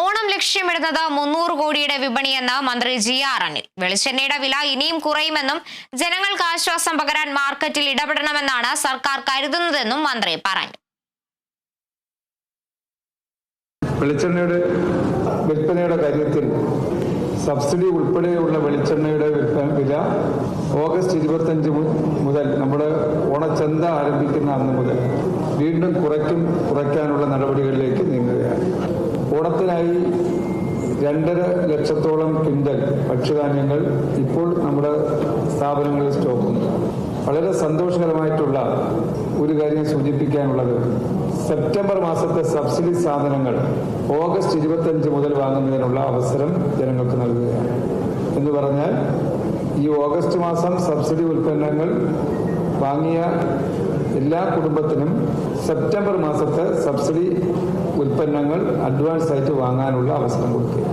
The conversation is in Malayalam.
ഓണം ലക്ഷ്യമിടുന്നത് മുന്നൂറ് കോടിയുടെ വിപണിയെന്ന് മന്ത്രി ജി ആർ അനിൽ. വെളിച്ചെണ്ണയുടെ വില ഇനിയും കുറയുമെന്നും ജനങ്ങൾക്ക് ആശ്വാസം പകരാൻ മാർക്കറ്റിൽ ഇടപെടണമെന്നാണ് സർക്കാർ കരുതുന്നതെന്നും മന്ത്രി പറഞ്ഞു. വെളിച്ചെണ്ണയുടെ വിൽപ്പനയുടെ കാര്യത്തിൽ സബ്സിഡി ഉൾപ്പെടെയുള്ള വെളിച്ചെണ്ണയുടെ വില ഓഗസ്റ്റ് ഇരുപത്തഞ്ച് മുതൽ നമ്മുടെ ഓണച്ചന്ത ആരംഭിക്കുന്ന അന്ന് മുതൽ വീണ്ടും കുറയ്ക്കും കുറയ്ക്കാനുള്ള നടപടികളിലേക്ക് നീങ്ങുകയാണ്. ഓണത്തിനായി രണ്ടര ലക്ഷത്തോളം ക്വിന്റൽ ഭക്ഷ്യധാന്യങ്ങൾ ഇപ്പോൾ നമ്മുടെ സ്ഥാപനങ്ങളിൽ സ്റ്റോക്കുണ്ട്. വളരെ സന്തോഷകരമായിട്ടുള്ള ഒരു കാര്യം സൂചിപ്പിക്കാനുള്ളത്. സെപ്റ്റംബർ മാസത്തെ സബ്സിഡി സാധനങ്ങൾ ഓഗസ്റ്റ് ഇരുപത്തഞ്ച് മുതൽ വാങ്ങുന്നതിനുള്ള അവസരം ജനങ്ങൾക്ക് നൽകുകയാണ്. എന്ന് പറഞ്ഞാൽ ഈ ഓഗസ്റ്റ് മാസം സബ്സിഡി ഉൽപ്പന്നങ്ങൾ വാങ്ങിയ എല്ലാ കുടുംബത്തിനും സെപ്റ്റംബർ മാസത്തെ സബ്സിഡി ഉൽപ്പന്നങ്ങൾ അഡ്വാൻസ് ആയിട്ട് വാങ്ങാനുള്ള അവസരം കൊടുക്കുക.